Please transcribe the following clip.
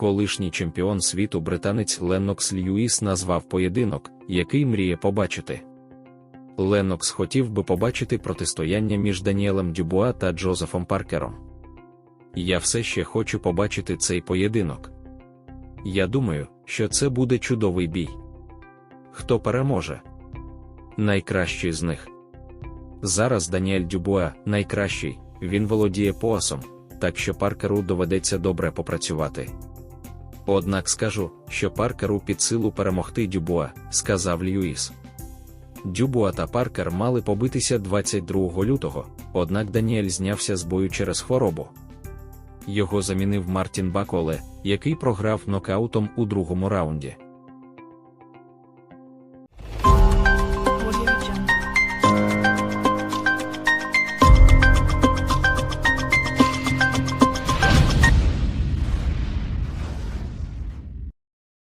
колишній чемпіон світу британець Леннокс Льюіс назвав поєдинок, який мріє побачити. Леннокс хотів би побачити протистояння між Даніелем Дюбуа та Джозефом Паркером. Я все ще хочу побачити цей поєдинок. Я думаю, що це буде чудовий бій. Хто переможе? Найкращий з них. Зараз Даніель Дюбуа найкращий, він володіє поясом, так що Паркеру доведеться добре попрацювати. Однак скажу, що Паркеру під силу перемогти Дюбуа, сказав Льюіс. Дюбуа та Паркер мали побитися 22 лютого, однак Даніель знявся з бою через хворобу. Його замінив Мартін Баколе, який програв нокаутом у другому раунді.